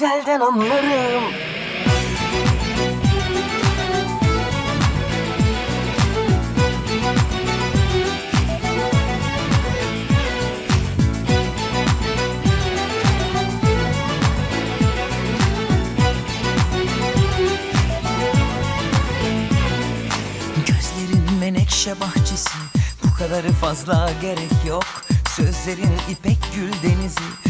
güzelden anlarım. Gözlerin menekşe bahçesi. Bu kadarı fazla gerek yok. Sözlerin ipek gül denizi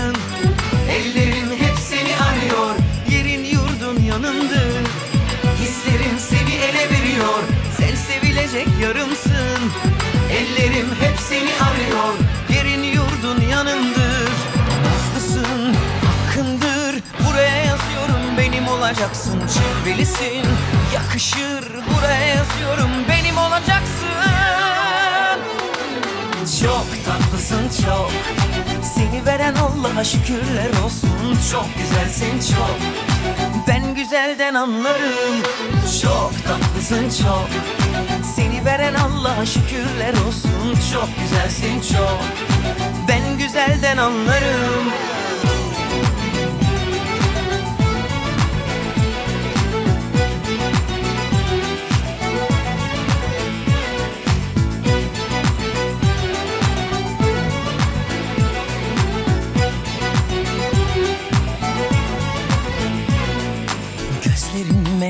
olacaksın Cilvelisin, yakışır Buraya yazıyorum benim olacaksın. Çok tatlısın çok. Seni veren Allah'a şükürler olsun. Çok güzelsin çok. Ben güzelden anlarım. Çok tatlısın çok. Seni veren Allah'a şükürler olsun. Çok güzelsin çok. Ben güzelden anlarım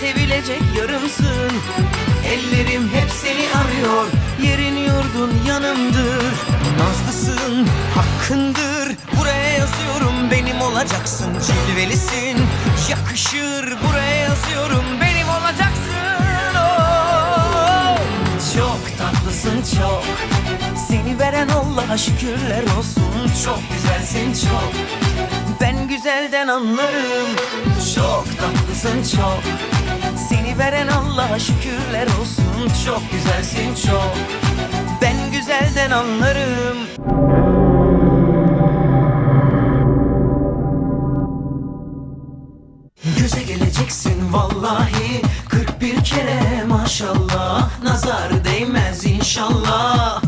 sevilecek yarımsın. Ellerim hep seni arıyor Yerin yurdun yanımdır. Nazlısın, hakkındır Buraya yazıyorum benim olacaksın Cilvelisin, yakışır Buraya yazıyorum benim olacaksın. Oh! Çok tatlısın çok. Seni veren Allah'a şükürler olsun Çok güzelsin çok. Ben güzelden anlarım tatlısın çok. Seni veren Allah'a şükürler olsun. Çok güzelsin çok. Ben güzelden anlarım. Göze geleceksin vallahi. 41 kere maşallah. Nazar değmez inşallah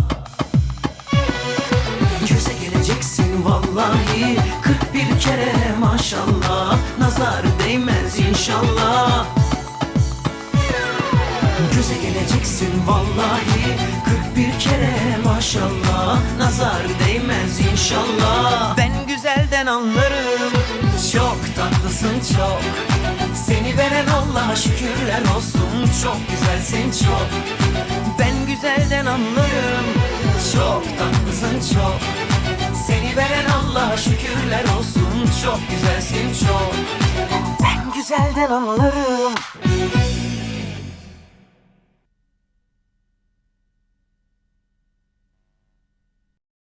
vallahi 41 kere maşallah Nazar değmez inşallah. Göze geleceksin vallahi 41 kere maşallah Nazar değmez inşallah. Ben güzelden anlarım Çok tatlısın çok. Seni veren Allah'a şükürler olsun Çok güzelsin çok. Ben güzelden anlarım Çok tatlısın çok şükürler olsun Çok güzelsin çok Ben güzelden anlarım.